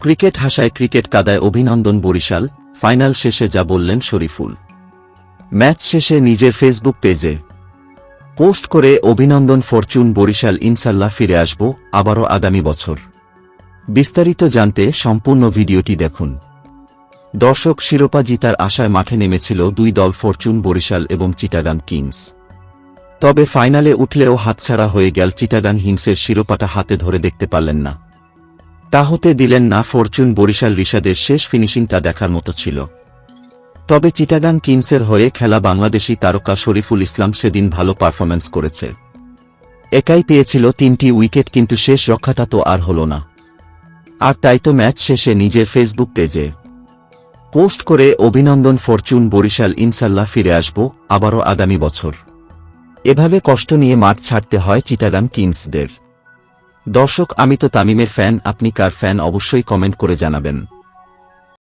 Cricket হাসায় cricket কাদায় অভিনন্দন Barishal, final শেষে যা বললেন শরীফুল। ম্যাচ শেষে নিজের ফেসবুক পেজে পোস্ট করে অভিনন্দন ফরচুন বরিশাল, ইনশাল্লাহ ফিরে আসব আবারও আগামী বছর। বিস্তারিত জানতে সম্পূর্ণ ভিডিওটি দেখুন। দর্শক শিরোপা জিতার আশায় মাঠে নেমেছিল দুই দল ফরচুন বরিশাল এবং চিটাগান কিংস। তবে ফাইনালে উঠলেও হাতছাড়া হয়ে গেল চিটাগান হিংসের শিরোপাটা হাতে ধরে দেখতে পারলেন না। তা হতে দিলেন না ফরচুন বরিশাল রিশাদের শেষ ফিনিশিংটা দেখার মতো ছিল। তবে চিটাগান কিংসের হয়ে খেলা বাংলাদেশি তারকা শরীফুল ইসলাম সেদিন ভালো পারফরম্যান্স করেছে। একাই পেয়েছিল তিনটি উইকেট কিন্তু শেষ রক্ষাটা তো আর হল না। আর তাই তো ম্যাচ শেষে নিজের ফেসবুক পেজে পোস্ট করে অভিনন্দন ফরচুন বরিশাল ইনশাল্লাহ ফিরে আসব আবারও আগামী বছর। এভাবে কষ্ট নিয়ে মাঠ ছাড়তে হয় চিটাগান কিংসদের। দর্শক আমি তো তামিমের ফ্যান আপনি কার ফ্যান অবশ্যই কমেন্ট করে জানাবেন।